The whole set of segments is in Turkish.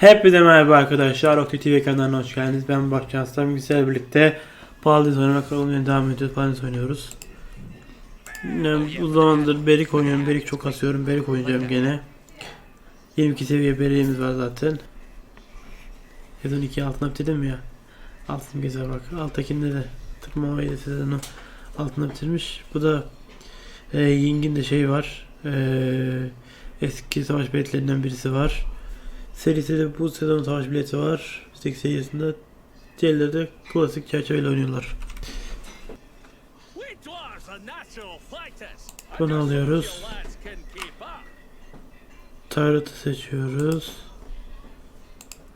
Hepinize merhaba arkadaşlar. Okey TV kanalına hoş geldiniz. Ben Bak Canslan. Güzel birlikte Paladins oynamak olmaya devam ediyoruz. Paladins oynuyoruz. Yani bu zamandır Berik oynuyorum. Berik çok asıyorum. Berik oynayacağım gene. 22 seviye Berik'imiz var zaten. Sezon 2 altına bitirdim ya. Altın gezer bak. Alttakinde de tırmamayı da sezonu altına bitirmiş. Bu da e, Ying'in de şey var. E, eski savaş biletlerinden birisi var. Serisinde bu sezon savaş bileti var. Stek serisinde diğerleri de klasik çerçeveyle oynuyorlar. Bunu alıyoruz. Tarıt'ı seçiyoruz.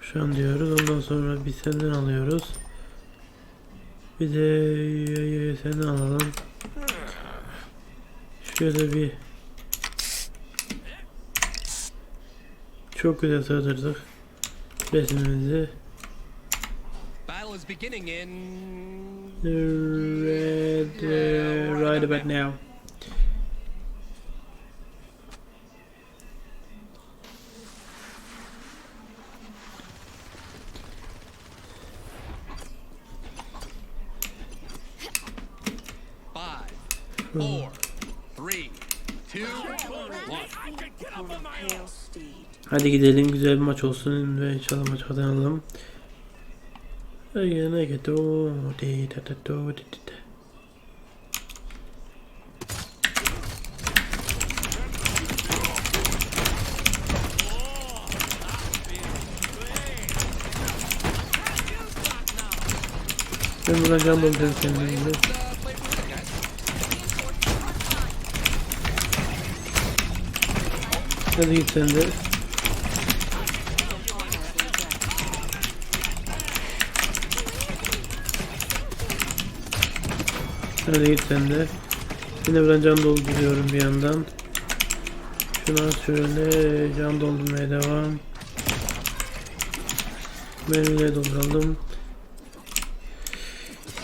Şu an diyoruz. Ondan sonra bir senden alıyoruz. Bir de senden alalım. Şöyle bir çok güzel sığdırdık resmimizi. Battle is beginning in Red, uh, right about now. five, four, three, two, one. Hadi gidelim güzel bir maç olsun ve inşallah maç kazanalım. Ayana geto de da da do de de de. Ben can bulacağım kendimde. Hadi git sen de. Hadi git sen de. Yine buradan can dolduruyorum bir yandan. Şuna şöyle can doldurmaya devam. Mermiyle dolduralım.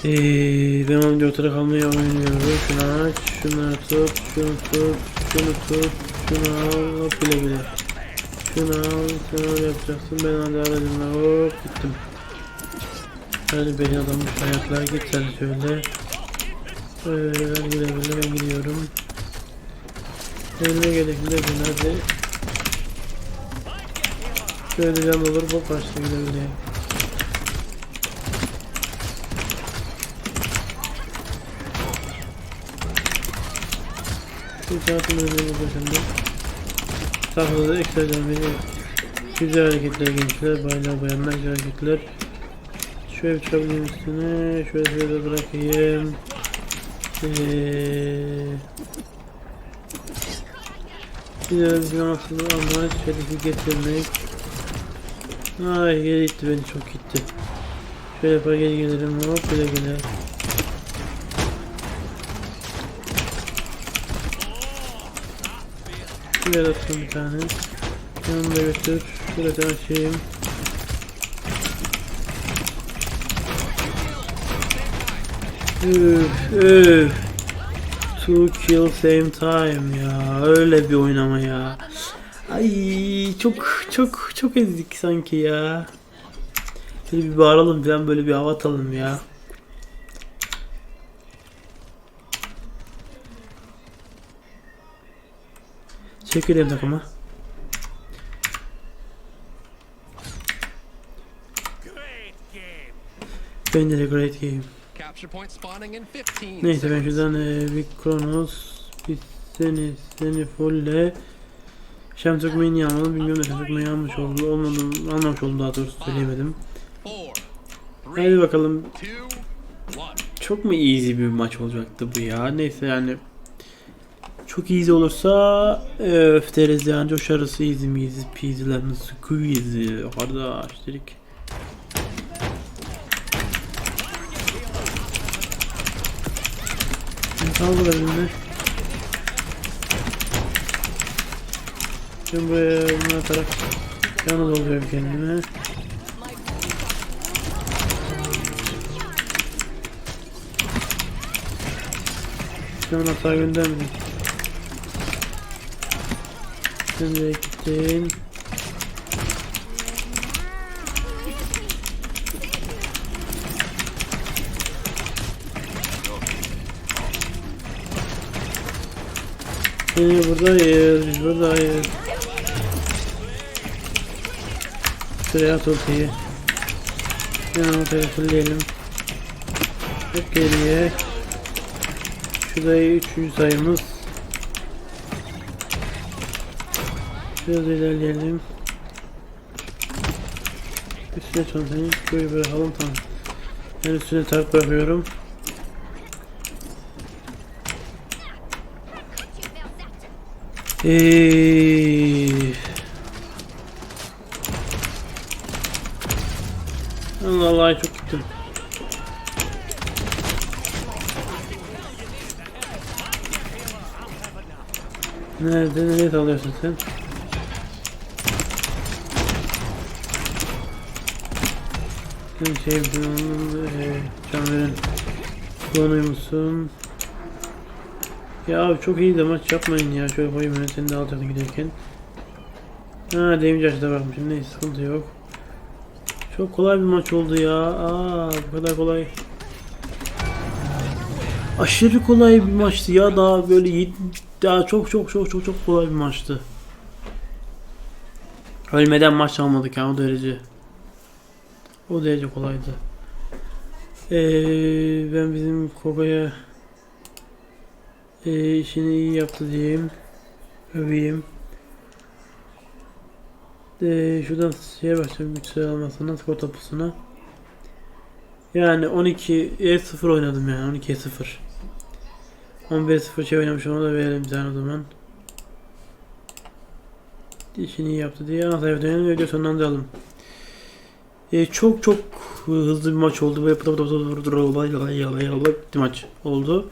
Ee, ben önce oturak almaya oynuyorum. Şunu aç, şunu tut, şunu tut, şunu tut, şunu al, hop bile bile. Şunu al, sen öyle yapacaksın. Ben hadi aracımla hop gittim. Hadi beni adammış hayatlar git sen şöyle. Öyle hadi güle güle gidiyorum. Elime gerekli de gün hadi. Şöyle can olur bu başta güle güle. Bir saatimi ödeyim şimdi. Tahtada ekstra veriyor. Güzel hareketler gençler, baylar bayanlar güzel hareketler. Şöyle bir çıkabilirim üstüne, şöyle şöyle bırakayım. Eee... Biraz yansıdı ama şerifi getirmek. Ay geri gitti beni çok gitti. Şöyle yapar geri gelirim hop güle güle. Şuraya da bir tane. Yanımda götür. Şurada açayım. Two kill same time ya. Öyle bir oynama ya. Ay çok çok çok ezdik sanki ya. Şöyle bir bağıralım falan böyle bir hava atalım ya. Teşekkür ederim takıma. Bence de great game. Capture point spawning in 15 Neyse ben şuradan e, bir Kronos, bir seni, seni fulle Şemsök Mini almadım. Bilmiyorum da Şemsök Mini almış oldu. Olmadım, almamış oldum daha doğrusu söyleyemedim. Three, bakalım. Çok mu easy bir maç olacaktı bu ya? Neyse yani. Çok easy olursa öf deriz yani coşarız easy mi easy peasy'lerini squeezy kardeş dedik. Al buradan Ben buraya bunu atarak yana dolduruyorum kendime. An hata göndermedim. Sen de Ee, buradayız, buradayız. Şuraya at ortayı. Hemen ortaya fulleyelim. Hep geriye. Şurada üçüncü sayımız. Biraz ilerleyelim. Üstüne çantayı böyle bırakalım tamam. Ben üstüne tarp bırakıyorum. Eee. Allah Allah çok gittim. Nerede nereye alıyorsun sen? Şey eee can veren konuymuşsun. Ya abi çok iyi de maç yapmayın ya. Şöyle koyayım ben seni de alacaktım giderken. Ha Demir Yaş'ta bakmışım. Neyse sıkıntı yok. Çok kolay bir maç oldu ya. Aa bu kadar kolay. Aşırı kolay bir maçtı ya. Daha böyle daha çok çok çok çok çok kolay bir maçtı. Ölmeden maç almadık ya o derece. O derece kolaydı. Ee, ben bizim Koga'ya e, işini iyi yaptı diyeyim. Öveyim. E, şuradan şeye başlayalım güç sıralamasına, skor tapusuna. Yani 12'ye 0 oynadım yani 12'ye 0. 11'e 0 şey oynamış ona da verelim tane o zaman. İşini iyi yaptı diye ana sayfa dönelim ve sonlandıralım. E, çok çok hızlı bir maç oldu. Böyle pıtı pıtı pıtı pıtı pıtı pıtı bir maç oldu.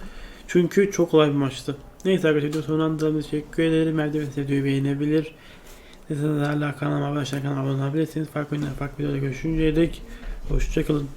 Çünkü çok kolay bir maçtı. Neyse arkadaşlar video sonlandıralım. Teşekkür ederim. Merdiven videoyu beğenebilir. Neyse hala kanalıma arkadaşlar abone olabilirsiniz. Farklı oyunlar farklı videoda görüşünceye dek. Hoşçakalın.